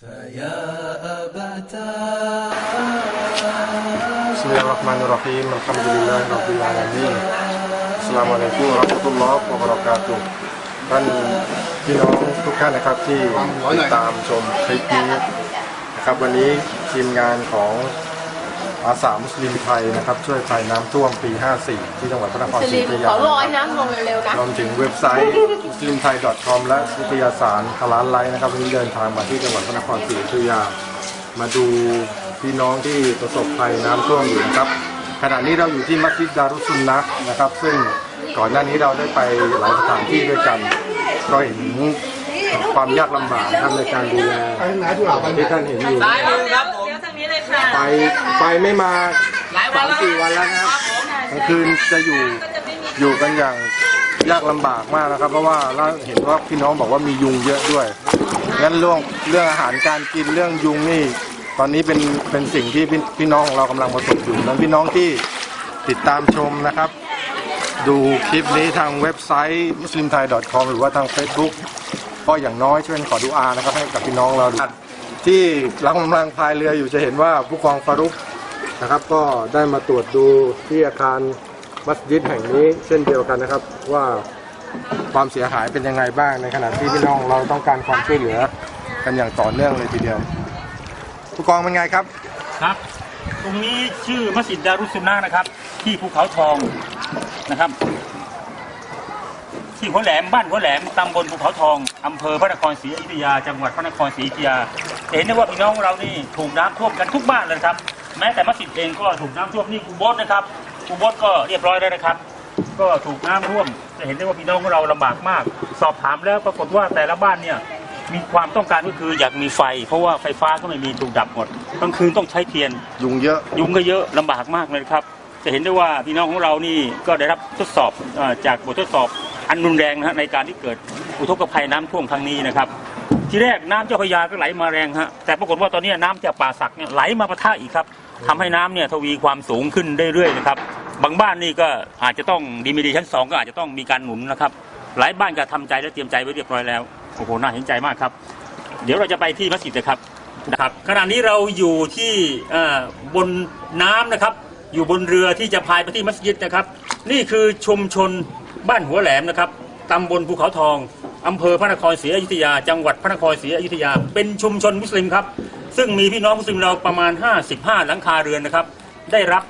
فيا أبتا بسم الله الرحمن الرحيم الحمد لله رب العالمين السلام عليكم ورحمة الله وبركاته ท่านพี่น้องทุกท่านนะครับที่ติดตามชมคลิปนี้นะครับวันนี้ทีมงานของ อาสามุสลิมไทยนะครับช่วยภัยน้ำท่วมปี 54 ที่จังหวัดพระนครสศรีลิอมยุธขยาอลอยน้ำลงเร็วๆนะ รวมถึงเว็บไซต์ muslimthai com และวิทยาสารคลานไลน์นะครับวันนี้เดินทางมาที่จังหวัดพระนครศรีอยุธยา มาดูพี่น้องที่ประสบภัยน้ำท่วมอยู่นะครับ ขณะนี้เราอยู่ที่มัสยิดดารุสซุนนะห์นะครับ ซึ่งก่อนหน้านี้เราได้ไปหลายสถานที่ด้วยกันก็เห็นความยากลำบากนะครับในการดูแลที่ท่านเห็นอยู่ซ้ายมือครับ ค่ะไปไปไม่มาหลายวัสานมแล้วสี่วันแล้วนะครับกลางคืนจะอยู่ก็จะไม่มีอยู่กันอย่างยากลำบากมากนะครับ เพราะว่าเราเห็นว่าพี่น้องบอกว่ามียุงเยอะด้วยงั้นเรื่องเรื่องอาหารการกินเรื่องยุงนี่ ตอนนี้เป็นเป็นสิ่งที่พี่พี่น้องของเรากำลังประสบอยู่นั้นพี่น้องที่ติดตามชมนะครับ ดูคลิปนี้ทางเว็บไซต์ muslimthai.com หรือว่าทาง Facebook ก็อย่างน้อยช่วยขอดูอานะครับให้กับพี่น้องเรา ที่เรากำลังพายเรืออยู่จะเห็นว่าผู้กองฟารุกนะครับ ก็ได้มาตรวจดูที่อาคารมัสยิดแห่งนี้เช่นเดียวกันนะครับว่าความเสียหายเป็นยังไงบ้างในขณะที่พี่น้องเราต้องการความช่วยเหลือกันอย่างต่อเนื่องเลยทีเดียว ผู้กองเป็นไงครับครับ ตรงนี้ชื่อมัสยิดดารุสุนนะห์นะครับ ที่ภูเขาทองนะครับ ที่หัวแหลมบ้านหัวแหลมตำบลภูเขาทองอำเภอพระนครศรีอยุธยา จังหวัดพระนครศรีอยุธยา เห็นได้ว่าพี่น้องเรานี่ถูกน้ำท่วมกันทุกบ้านเลยนะครับ แม้แต่มัสยิดเองก็ถูกน้ำท่วมนี่กูโบสนะครับกูโบสก็เรียบร้อยแล้วนะครับ ก็ถูกน้ำท่วม จะเห็นได้ว่าพี่น้องของเราลำบากมาก สอบถามแล้วปรากฏว่าแต่ละบ้านเนี่ยมีความต้องการก็คืออยากมีไฟ เพราะว่าไฟฟ้าก็ไม่มีถูกดับหมดกลางคืนต้องใช้เทียน ยุงเยอะ ยุงก็เยอะลำบากมากเลยครับ จะเห็นได้ว่าพี่น้องของเรานี่ก็ได้รับทดสอบเอ่อจากบททดสอบอันรุนแรงนะฮะในการที่เกิดอุทกภัยน้ำท่วมครั้งนี้นะครับ ทีแรกน้ำเจ้าพระยาก็ไหลมาแรงฮะแต่ปรากฏว่าตอนนี้น้ำจากป่าสักเนี่ยไหลมาปะทะอีกครับทำให้น้ำเนี่ยทวีความสูงขึ้นเรื่อยๆนะครับบางบ้านนี่ก็อาจจะต้องดีมีดีชั้นสองก็อาจจะต้องมีการหนุนนะครับ หลายบ้านก็ทำใจและเตรียมใจไว้เรียบร้อยแล้วโอ้โหน่าเห็นใจมากครับ เดี๋ยวเราจะไปที่มัสยิดนะครับนะครับ ขณะนี้เราอยู่ที่เอ่อบนน้ำนะครับ อยู่บนเรือที่จะพายไปที่มัสยิดนะครับ นี่คือชุมชนบ้านหัวแหลมนะครับตำบลภูเขาทอง อำเภอพระนครศรีอยุธยา จังหวัดพระนครศรีอยุธยา เป็นชุมชนมุสลิมครับ ซึ่งมีพี่น้องมุสลิมเราประมาณ 55 หลังคาเรือนนะครับ ได้รับ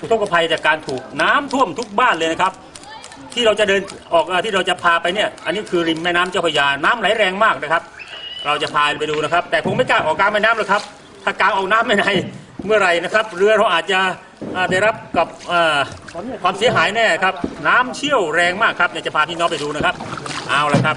อุทกภัยจากการถูกน้ำท่วมทุกบ้านเลยนะครับ ที่เราจะเดินออกที่เราจะพาไปเนี่ย อันนี้คือริมแม่น้ำเจ้าพระยา น้ำไหลแรงมากนะครับ เราจะพาไปดูนะครับ แต่ผมไม่กล้าออกกลางแม่น้ำหรอกครับ ถ้ากลางออกน้ำไม่ไหนเมื่อไรนะครับ เรือเราอาจจะได้รับกับความเสียหายแน่ครับ น้ำเชี่ยวแรงมากครับเดี๋ยวจะพาพี่น้องไปดูนะครับ เอาละครับ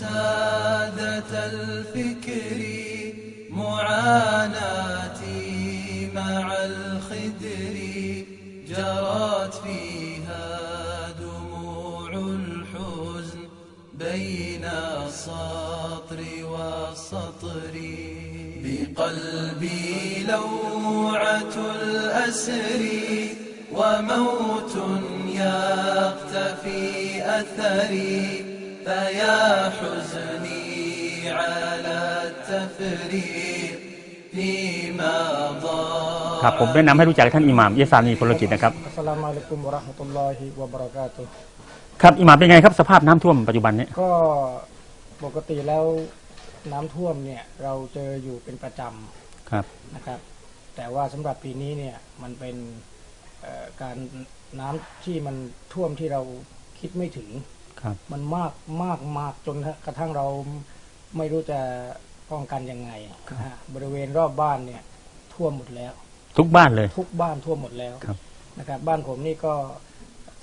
سادة الفكر معاناتي مع الخدر جرت فيها دموع الحزن بين السطر والسطر. بقلبي لوعة الأسر وموت يقتفي أثري. فيا حزني على التفريق فيما ضاع ครับผมแนะนำให้รู้จักท่านอิหม่ามเยซานีพลกิจนะครับ อัสสลามุอะลัยกุมวะเราะห์มะตุลลอฮิวะบะเราะกาตุฮ์ ครับอิหม่ามเป็นไงครับสภาพน้ำท่วมปัจจุบันนี้ ก็ปกติแล้วน้ำท่วมเนี่ยเราเจออยู่เป็นประจ ครับ ำนะครับ แต่ว่าสำหรับปีนี้เนี่ยมันเป็นเอ่อการน้ำที่มันท่วมที่เราคิดไม่ถึง ครับ มันมากมากมากจนกระทั่งเราไม่รู้จะป้องกันยังไงนะฮะบริเวณรอบบ้านเนี่ย ท่วมหมดแล้ว ทุกบ้านเลย ทุกบ้านท่วมหมดแล้วครับ นะครับ บ้านผมนี่ก็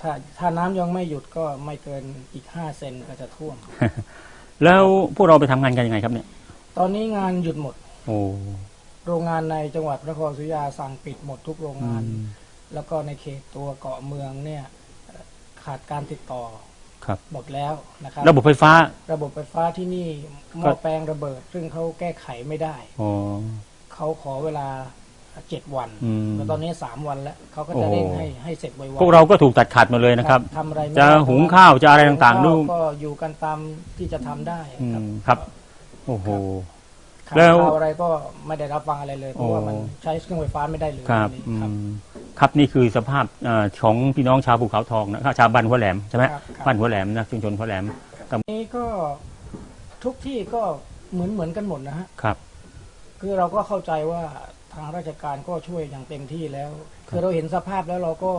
ถ้าถ้าน้ำยังไม่หยุดก็ไม่เกินอีกห้าเซนก็จะท่วม แล้วพวกเราไปทำงานกันยังไงครับเนี่ย ตอนนี้งานหยุดหมด โอ้โรงงานในจังหวัดพระนครศรีอยุธยาสั่งปิดหมดทุกโรงอืงาน มแล้วก็ในเขตตัวเกาะเมืองเนี่ยเอ่อขาดการติดต่อ ครับ หมดแล้วนะครับระบบไฟฟ้า ระบบไฟฟ้าที่นี่หม้ก็อแปลงระเบิด ซึ่งเขาแก้ไขไม่ได้อ๋อ เขาขอเวลาเจ็ดวันอืม แล้วตอนนี้สามวันแล้วเขาก็โอ้จะโหเร่งให้ให้เสร็จไวๆพวกเราก็ถูกตัดขาดหมาเลยนะครับ ทำอะไรไม่จะได้หุงข้าวจะอะไรต่างๆหุนู่ข้นก็อยู่กันตามที่จะทำได้อืครับ มครับ โอ้โห ข่าวแล้วข่าวอะไรก็ไม่ได้รับฟังอะไรเลย เพราะว่าโอ้มันใช้เครื่องไฟฟ้าไม่ได้เลยครับตอนนี้ อืครับมครับนี่คือสภาพเอ่อของพี่น้องชาวภูเขาทองนะครับชาวบ้านหัวแหลมใช่ไหมครับครับบ้านหัวแหลมนะชุมชนหัวแหลมนี้ก็ทุกที่ก็เหมือนเหมือนกันหมดนะฮะ ครับ คือเราก็เข้าใจว่าทางราชการก็ช่วยอย่างเต็มที่แล้ว คือเราเห็นสภาพแล้วเราก็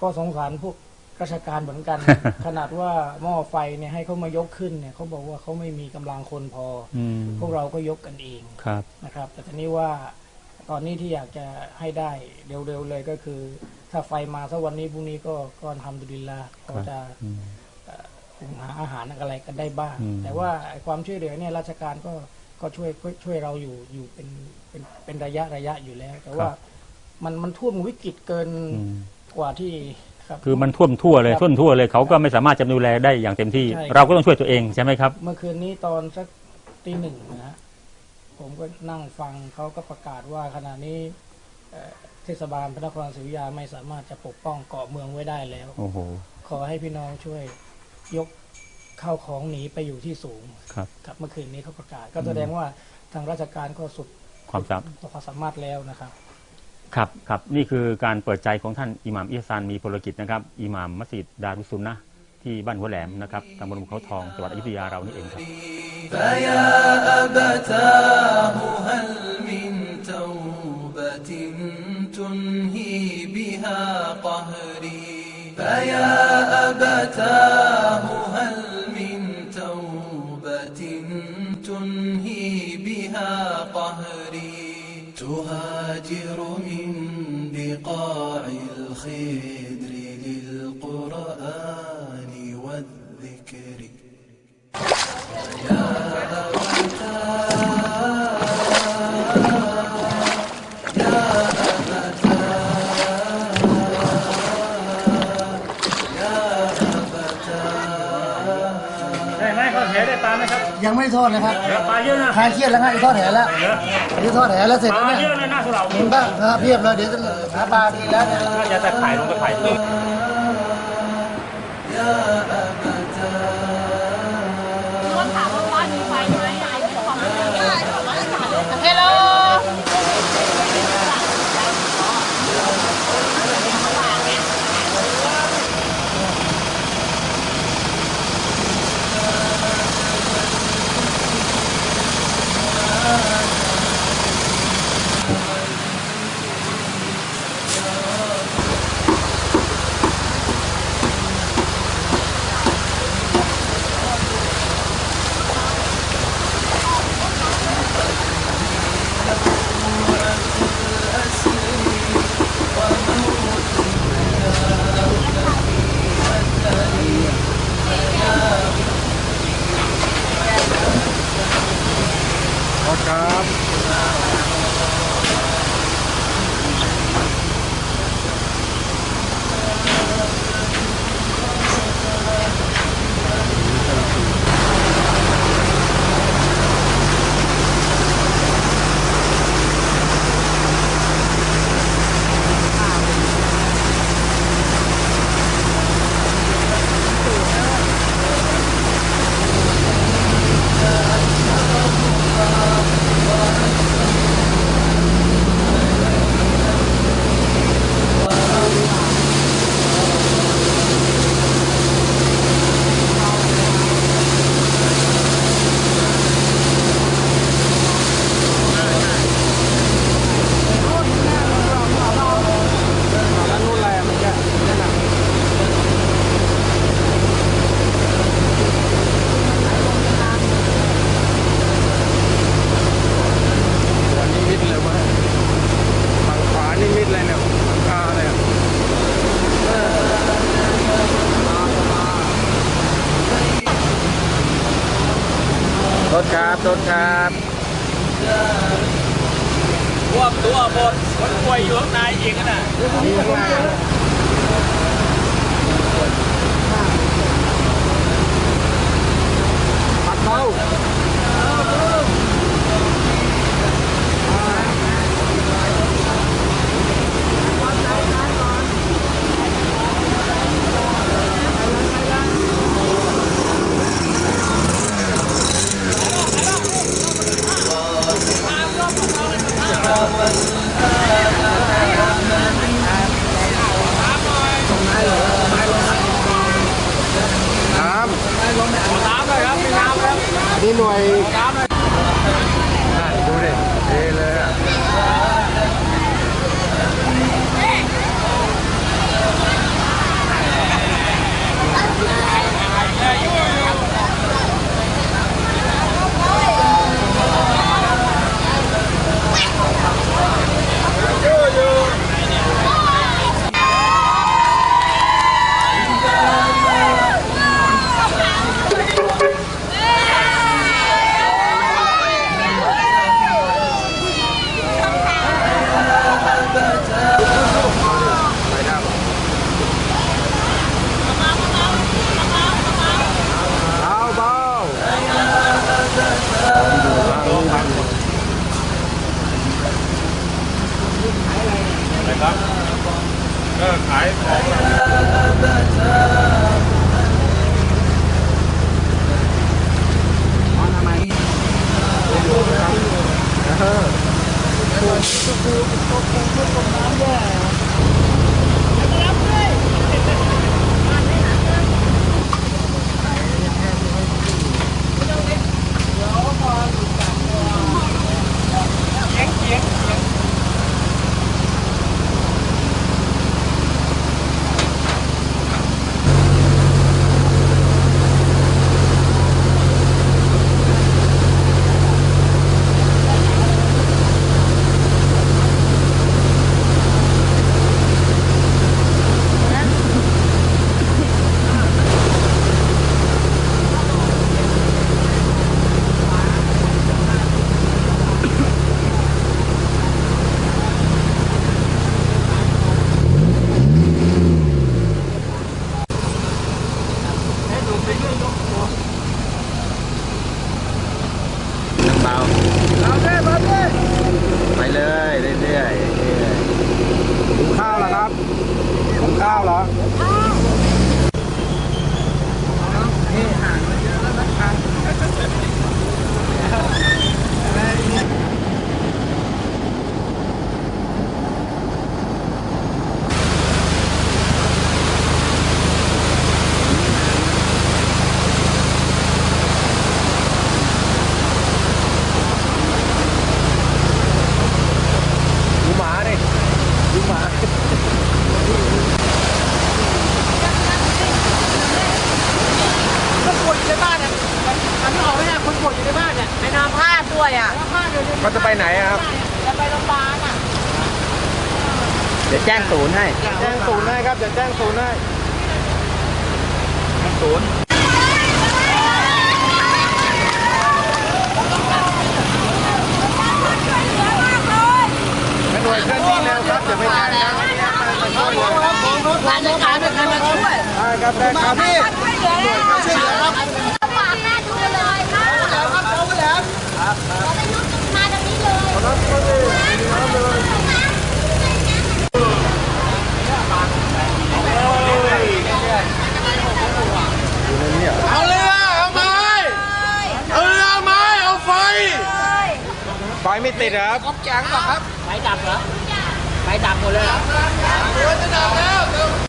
ก็สงสารพวก ราชการเหมือนกัน ขนาดว่าหม้อไฟเนี่ยให้เขามายกขึ้นเนี่ยเขาบอกว่าเขาไม่มีกำลังคนพออืมพวกเราก็ยกกันเองครับนะครับ แต่ทีนี้ว่าตอนนี้ที่อยากจะให้ได้เร็วๆเลยก็คือ ถ้าไฟมาสักวันนี้พรุ่งนี้ก็ก็ทำดุลิลลาห์ก็จะอืมหุงหาอาหารอะไรกันได้บ้างอืมแต่ว่าไอ้ความช่วยเหลือเนี่ยราชการก็ก็ช่วยช่วยเราอยู่อยู่เป็นเป็นเป็นระยะระยะอยู่แล้ว แต่ว่ามันมันท่วมวิกฤตเกินอืมกว่าที่ ครับคือมันท่วมทั่วเลยครับท่วมทั่วเลยเขาก็ไม่สามารถจะดูแลได้อย่างเต็มที่ ใช่ครับ เราก็ต้องช่วยตัวเองใช่ไหมครับ เมื่อคืนนี้ตอนสักตีหนึ่งนะฮะผมก็นั่งฟังเขาก็ประกาศว่าขณะนี้เอ่อเทศบาลพระนครศรีอยุธยาไม่สามารถจะปกป้องเกาะเมืองไว้ได้แล้ว โอ้โห ขอให้พี่น้องช่วยยกข้าวของหนีไปอยู่ที่สูงครับ ครับเมื่อคืนนี้เขาประกาศ ก็แสดงว่าทางราชการก็สุดความสามารถ ความสามารถแล้วนะครับ ครับครับนี่คือการเปิดใจของท่านอิหม่ามอิฮซานมีพลกิจนะครับอิหม่ามมัสยิดดารุสซุนนะห์ที่บ้านหัวแหลมนะครับตำบลภูเขาทองจังหวัดอยุธยาเรานี่เองครับ فيا أبتاه تهاجر من بقاع الخدر ยังไม่ได้ทอดเลยครับปลาเยอะนะคลายเครียดแล้วครับทอดแหแล้วอันนี้ทอดแหแล้วเสร็จปแล้วลาเนี่ยเยอะเลยนะสุเหร่าเห็นปะครับเพียบเลยเดี๋ยวจะหาปลาดีแล้วเนี่ยอย่าแต่ขายลงไปข ครับต้นครับท่วมตัวหมดคนป่วยอยู่ข้างในอีกนะนี่ข้างหน้าปัดเบา น้ำน้ำเลยครับมีน้ำครับนี่หน่วย ครับได้ครับพี่ช่วยเหลือช่วยเหลือครับฝากแม่ดูเลยค่ะแล้วครับเขาแล้วครับมาตรงนี้เลยเอาเรือเอาไม้เอาเรือเอาไม้เอาไฟไฟไม่ติดเหรอครับไฟดับเหรอไฟดับหมดเลยเหรอ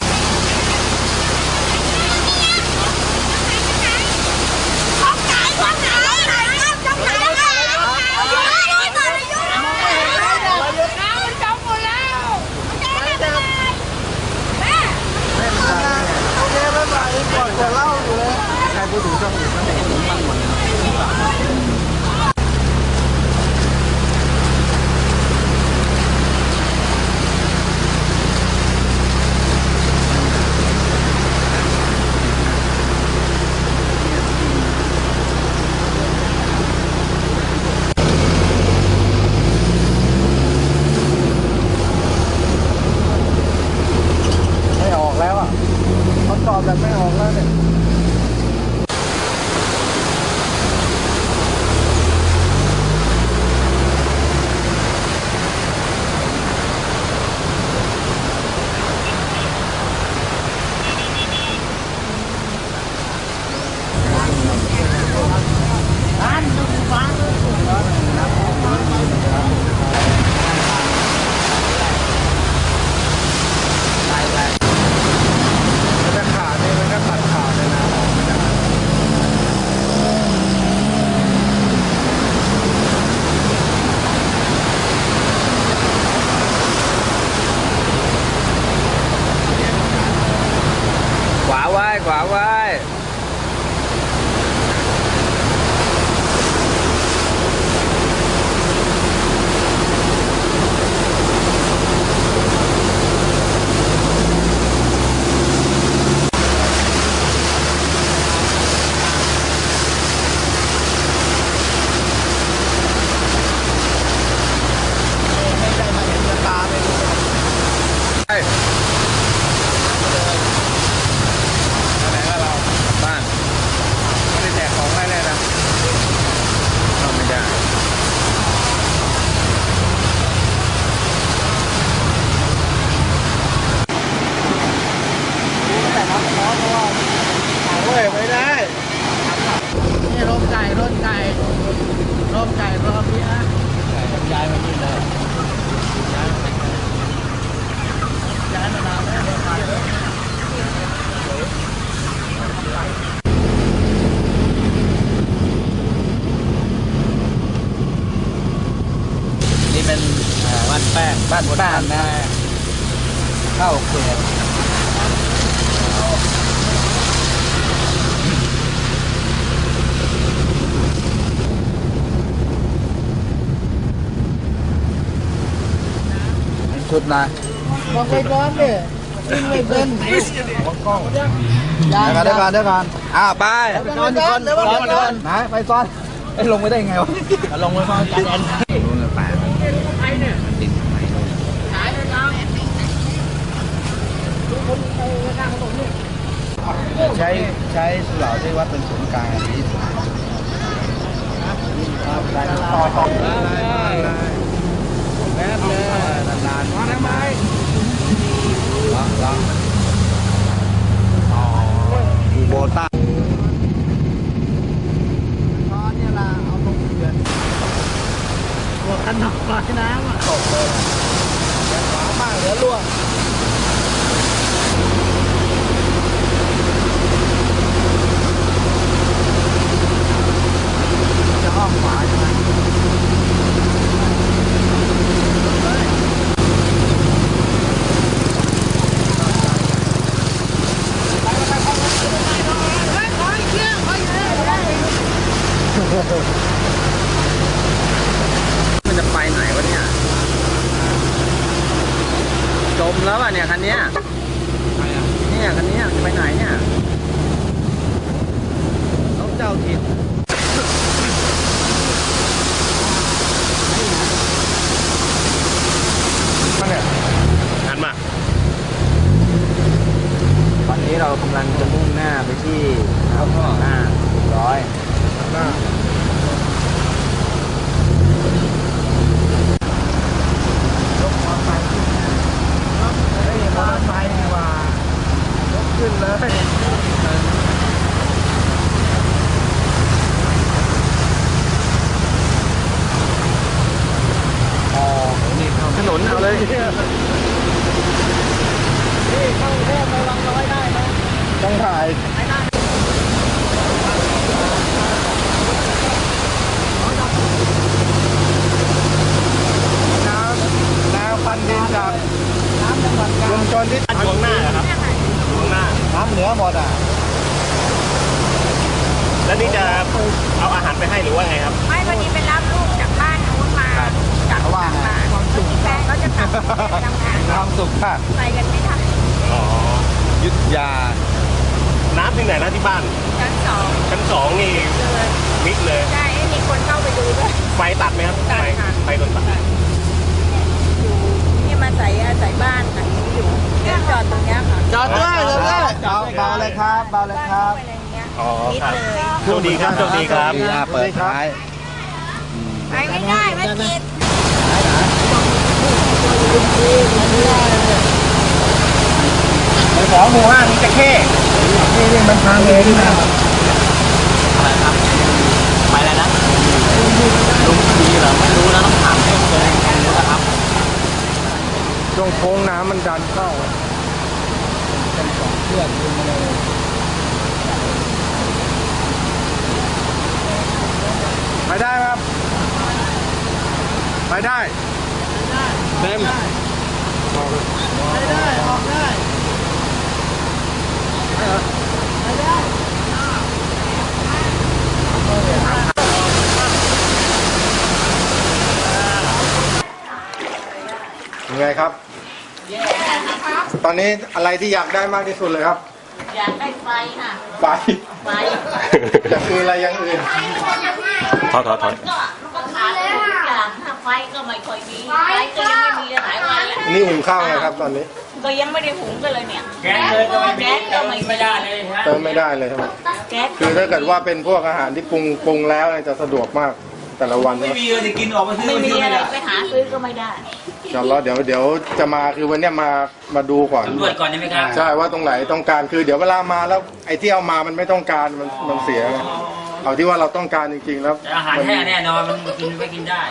แป้งบ้านแป้งนะเข้าวเขตชุดนะบอกไปก่อนเลยวิ่งไม่เป็นเดี๋ยวก่อนเดี๋ยวก่อนเดี๋ยวก่อนอ้าวไปซ้อนซ้อนซ้อนซ้อนไหนไปซ้อนไอ้ลงไม่ได้ไงวะลงไปซ้อนจันแอนรู้เลยแปด ใช้ใช้สุเหร่าที่วัดเป็นศูนย์กลางอันนี้ต่อต่อได้แป๊บเลยนานๆมาทำไมล็อกล็อกอูโบต้าตอนนี้ละเอาลงเดือนหัวกันหนักปลายน้ำอะตกเลยแรงขวามากเหลือรั่วจ อ้อมขวาใช่ไหมมันจะไปไหนวะเนี่ย จมแล้วอะเนี่ยคันเนี้ยเนี่ยคันเนี้ยจะไปไหนเนี่ยน้องเจ้าถิ่นหันมาตอนนี้ เรากำลังจะมุ่งหน้าไปที่น้ำหน้าร้อยหน้าเฮ้ยมอเตอร์ไซค์ดีกว่ายกขึ้นเลย อ๋อนี่เข้าถนนเอาเลย ต้องถ่ายน้ำน้ำพันดินจากชุมชนที่ช่วงหน้าครับช่วงหน้าน้ำเหนือหมดอะแล้วนี่จะเอาอาหารไปให้หรือว่าไงครับ ไม่วันนี้ไปรับลูกจากบ้านนู้นมาจากเขาว่าไงบ้านแฟนเขาจะกลับไปทำงานความสุขค่ะไปกันไม่ทันอ๋อยุทธยา น้ำที่ไหนนะที่บ้านชั้นสองชั้นสองนี่เลยมิดเลยใช่ให้มีคนเข้าไปดูด้วยไฟตัดไหมครับตัดไฟค่ะไฟโดนตัดอยู่นี่มาใส่อาศัยบ้านค่ะอยู่เดินจอดตรงเนี้ยค่ะจอดด้วยจอดด้วยเบาเบาเลยครับเบาเลยครับบ้านเข้าไปในเนี้ยอ๋อนิดครับเลยโชคดีครับโชคดีครับเปิดท้ายไปไม่ได้ไม่ติดแถวหมู่ห้ามีจะเข้ นี่นี่มันทางเองนะอะไรครับไปอะไรนะลุงพีเหรอไม่รู้นะต้องถามให้เลยรู้นะครับช่วงโค้งน้ำมันดันเข้าเพื่อนมาเลยไปได้ครับ ไปได้ เต็มยังไง ครับ ตอนนี้อะไรที่อยากได้มากที่สุดเลยครับ อยากได้ไฟค่ะ ไฟ ไฟอย่างอื่นอะไรอย่างอื่นถอดถอดถอดก็ก็ขาดทุกอย่างถ้าไฟก็ไม่ค่อยมีไฟก็ยังไม่มีหลายวันแล้วนี่หุงข้าวไงครับ ตอนนี้ ก็ยังไม่ได้หุงกันเลยเนี่ย แก๊สเลยก็ไม่มีแก๊สก็ไม่มีไม่ได้เลยฮะเติมไม่ได้เลยใช่ไหมแก๊สคือถ้าเกิดว่าเป็นพวกอาหารที่ปรุงปรุงแล้วเนี่ยจะสะดวกมาก แต่ละวันไม่เนี่ยมีเลยจะกินออกมาซื้อไม่มามีซื้ออะไรไม่ได้ไปหาซื้อก็ไม่ได้เดี๋ยวรอเดี๋ยวเดี๋ยวจะมาคือวันเนี้ยมามาดูก่อนสำรวจก่อนใช่ไหมครับใช่ว่าตรงไหนต้องการคือ เดี๋ยวเวลามาแล้วไอ้ที่เอามามันไม่ต้องการมันมันเสียไงเอาที่ว่าเราต้องการจริงๆแล้วแต่อาหารแห้งแน่นอนมันกินไม่กินได้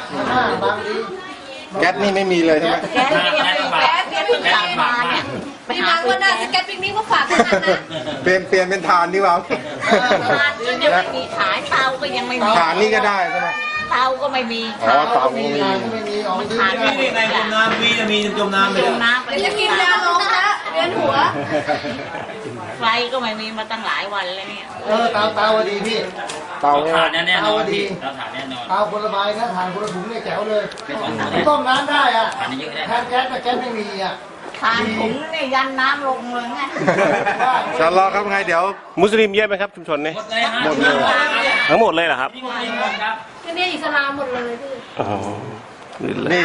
แก๊สนี่ไม่มีเลยใช่ไหมแก๊สยังไม่แก๊สแก๊สเพิ่งสั่งมาเนี่ยไปหาซื้อแก๊สแกปิกนิกมาฝากกันนะเปลี่ยนเปลี่ยนเป็นฐานดีกว่าทานก็ยังไม่มีขายเตาก็ยังไม่มีฐานนี่ก็ได้ใช่ไหม เตาก็ไม่มีอ๋อเตาก็ไม่มีมันขาดนี่นี่ไงจมน้ำมีจะมีจมน้ำไปจเลยมน้ำไปจะกินยาลงนะเวียนหัวไฟก็ไม่มีมาตั้งหลายวันแล้วเนี่ยเออเตาเตาดีพี่เตาเนี่ยถ่านแน่นอนเอาดีพี่เราถ่านแน่นอนเตาคนละใบนะทานคนละถุงเนี่ยแจ๋วเลยเป็นสองถุงเนี่ยต้มน้ำได้อะถ่านเยอะได้แทนแก๊สแต่แก๊สไม่มีอะทานถุงเนี่ยยันน้ำลงเลยไงชาลอครับไงเดี๋ยว มุสลิมเยอะไหมครับชุมชนนี้หมดเลย ทั้งหมดเลยเหรอครับที่นี่อิสลามหมดเลยพี่อ๋อนี่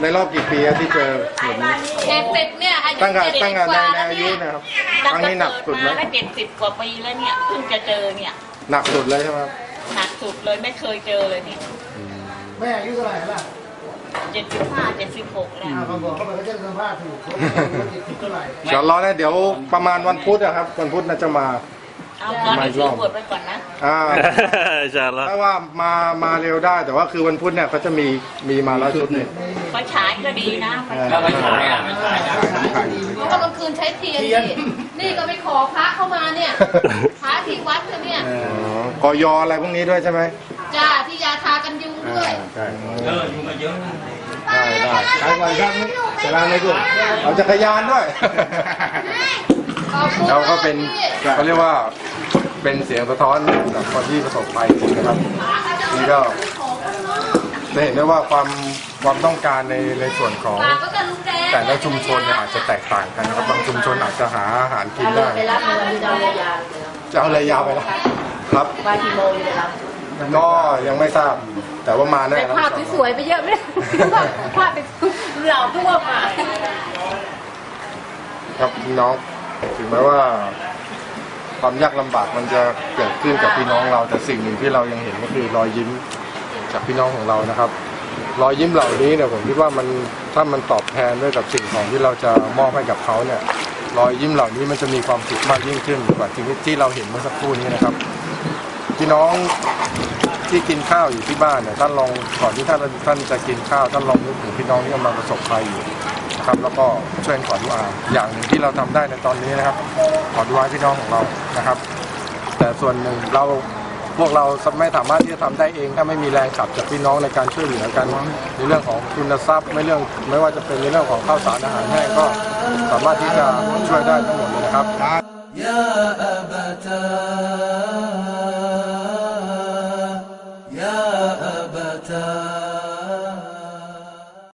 ในรอบกี่ปีอะที่เจอแบบนี้เจ็ดสิบเนี่ยอายุตั้งแต่เจ็ดตั้งสิบแต่กในว่าในแล้วอายุเนี่ย นะครับคตั้งรั้งแต่นี้หนักเกิดสุดไหมมาแล้วเจ็ดสิบกว่าปีแล้วเนี่ยเพิ่งจะเจอเนี่ยหนักสุดเลยใช่ไหมครับหนักสุดเลยไม่เคยเจอเลยเนี่ยแม่อายุเท่าไหร่ล่ะเจ็ดสิบห้าเจ็ดสิบหกแล้วอ่าเขาบอกเขาบอกเขาจะสัมภาษณ์ถูกเขาบอกว่าเจ็ดสิบเท่าไหร่ชาลอเนี่ยเดี๋ยวประมาณวันพุธอะครับ วันพุธน่าจะมา เอาตอนนี้ซื้อบวชไปก่อนนะ อ่า อินชาอัลลอฮ์ ถ้าว่ามามาเร็วได้แต่ว่าคือวันพุธเนี่ยเขาจะมีมีมาแล้วชุดหนึ่งไฟฉายก็ดีนะแล้วไม่ขายอะไม่ขายนะเพราะว่ากลางคืนใช้เทียนนี่นี่ก็ไปขอพระเข้ามาเนี่ย พระที่วัดเนี่ย อ๋อกอยออะไรพวกนี้ด้วยใช่ไหมจ้าที่ยาทากันยุงด้วยใช่เออยุงก็เยอะได้ได้ใช้ก่อนครับสลามเลยกูเอาจักรยานด้วยขอ บคุณเราก็เป็นพี่เขาเรียกว่าเป็นเสียงสะท้อนจากคนที่ประสบภัยจริงนะครับนี่ก็จะเห็นได้ว่าความความต้องการในในส่วนของฝากก็กับลุงแดงแต่ละชุมชนเนี่ยอาจจะแตกต่างกันนะครับบางชุมชนอาจจะหาอาหารกินได้จะเอาเลยยาวไปแล้วครับไปกี่โมงก็ยังไม่ทราบแต่ว่ามาแน่ครับภาพสวยๆไปเยอะไหมภาพไปเหล่าทั่วมาครับพี่น้อง ถึงแม้ว่าความยากลำบากมันจะเกิดขึ้นกับพี่น้องเรา แต่สิ่งหนึ่งที่เรายังเห็นก็คือรอยยิ้มจากพี่น้องของเรานะครับ รอยยิ้มเหล่านี้เนี่ยผมคิดว่ามันถ้ามันตอบแทนด้วยกับสิ่งของที่เราจะมอบให้กับเขาเนี่ยรอยยิ้มเหล่านี้มันจะมีความสุขมากยิ่งขึ้นกว่าที่ที่เราเห็นเมื่อสักครู่นี้นะครับพี่น้องที่กินข้าวอยู่ที่บ้านเนี่ยท่านลองก่อนที่ท่านท่านจะกินข้าวท่านลองนึกถึงพี่น้องที่กำลังประสบภัยอยู่ นะครับแล้วก็ช่วยขอดุอาอย่างหนึ่งที่เราทำได้ในตอนนี้นะครับ ขอดุอาพี่น้องของเรานะครับ แต่ส่วนหนึ่งเราพวกเราไม่สามารถที่จะทำได้เอง ถ้าไม่มีแรงขับจากพี่น้องในการช่วยเหลือกันในเรื่องของทุนทรัพย์ไม่เรื่องไม่ว่าจะเป็นในเรื่องของข้าวสารอาหารแห้งก็สามารถที่จะช่วยได้ทั้งหมดเลยนะครับ